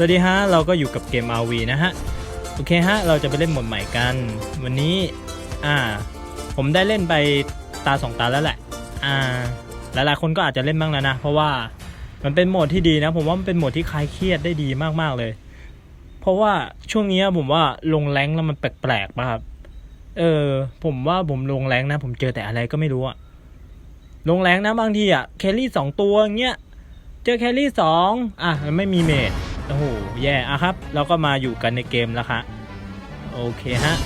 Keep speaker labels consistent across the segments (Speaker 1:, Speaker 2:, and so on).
Speaker 1: สวัสดีฮะ เราก็อยู่กับเกม RV นะฮะ โอเคฮะ เราจะไปเล่นโหมดใหม่กัน วันนี้ อ่า ผมได้เล่นไปตาสองตาแล้วแหละ อ่า หลายๆคนก็อาจจะเล่นบ้างแล้วนะ เพราะว่ามันเป็นโหมดที่ดีนะ ผมว่ามันเป็นโหมดที่คลายเครียดได้ดีมากๆเลย เพราะว่าช่วงนี้ผมว่าลงแรงแล้วมันแปลกๆป่ะครับ เออ ผมว่าผมลงแรงนะ ผมเจอแต่อะไรก็ไม่รู้อะลงแรงนะบางทีอะแครี่สองตัวเงี้ย เจอแครี่สองอะมันไม่มีเมด โอ้โหแย่อะครับ เราก็มาอยู่กันในเกมแล้วคะโอเคฮะ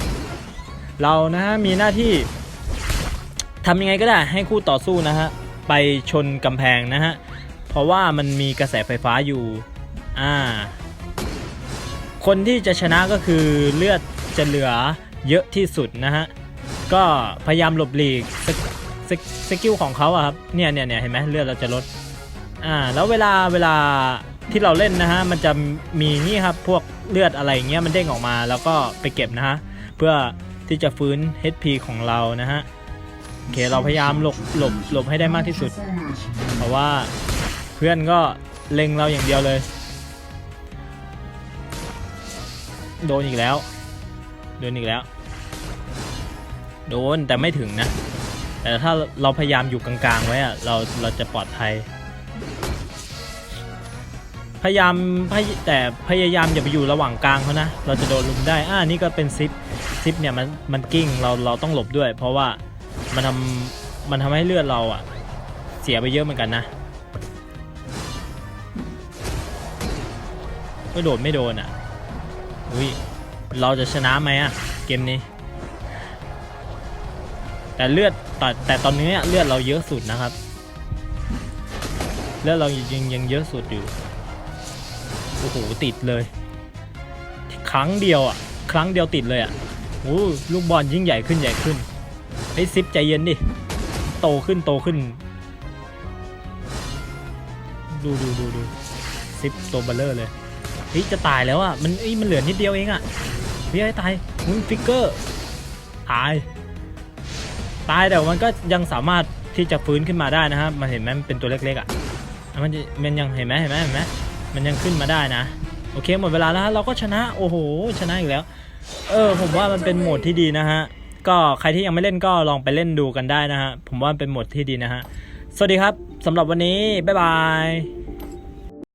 Speaker 1: เรานะฮะมีหน้าที่ทำยังไงก็ได้ให้คู่ต่อสู้นะฮะ ไปชนกำแพงนะฮะ เพราะว่ามันมีกระแสไฟฟ้าอยู่อ่าคนที่จะชนะก็คือเลือดจะเหลือเยอะที่สุดนะฮะ ก็พยายามหลบหลีกสสกสกิลของเขาอะครับเนี่ยเนี่ยเนี่ยเห็นไหมเลือดเราจะลดอ่าแล้วเวลาเวลา ที่เราเล่นนะฮะมันจะมีนี่ครับพวกเลือดอะไรเงี้ยมันเด้งออกมาแล้วก็ไปเก็บนะฮะเพื่อที่จะฟื้น HP ของเรานะฮะโอเคเราพยายามหลบหลบหลบให้ได้มากที่สุด เพราะว่าเพื่อนก็เล็งเราอย่างเดียวเลย โดนอีกแล้วโดนอีกแล้ว โดนแต่ไม่ถึงนะ แต่ถ้าเราพยายามอยู่กลางๆไว้อะเราเราจะปลอดภัย พยายามพยแต่พยายามอย่าไปอยู่ระหว่างกลางเขานะ เราจะโดนลุมได้ อ่านี่ก็เป็นซิปซิปเนี่ยมันมันกิ้งเราเราต้องหลบด้วย เพราะว่ามันทำมันทำให้เลือดเราอะเสียไปเยอะเหมือนกันนะก็โดดไม่โดนอะอุ้ยเราจะชนะไหมอะเกมนี้ แต่เลือดแต่แต่ตอนนี้เลือดเราเยอะสุดนะครับ เลือดเรายังยังเยอะสุดอยู่ โอ้โหติดเลย ครั้งเดียวอะ ครั้งเดียวติดเลยอะโอ้ลูกบอลยิ่งใหญ่ขึ้นใหญ่ขึ้นไอ้ซิปใจเย็นดิ โตขึ้นโตขึ้น ดูดูดูดูซิปตัวเบลเลอร์เลยเฮ้ยจะตายแล้วอะ มันเอ้ยมันเหลือนิดเดียวเองอะเฮ้ยตายมุนฟิกเกอร์ ตาย ตายแต่มันก็ยังสามารถที่จะฟื้นขึ้นมาได้นะครับ มันเห็นไหมมันเป็นตัวเล็กๆอะ มันมันยังเห็นไหมเห็นไหมเห็นไหม มันยังขึ้นมาได้นะ โอเคหมดเวลาแล้วเราก็ชนะโอ้โหชนะอีกแล้ว เออผมว่ามันเป็นโหมดที่ดีนะฮะก็ใครที่ยังไม่เล่นก็ลองไปเล่นดูกันได้นะฮะผมว่าเป็นโหมดที่ดีนะฮะสวัสดีครับสำหรับวันนี้บ๊ายบาย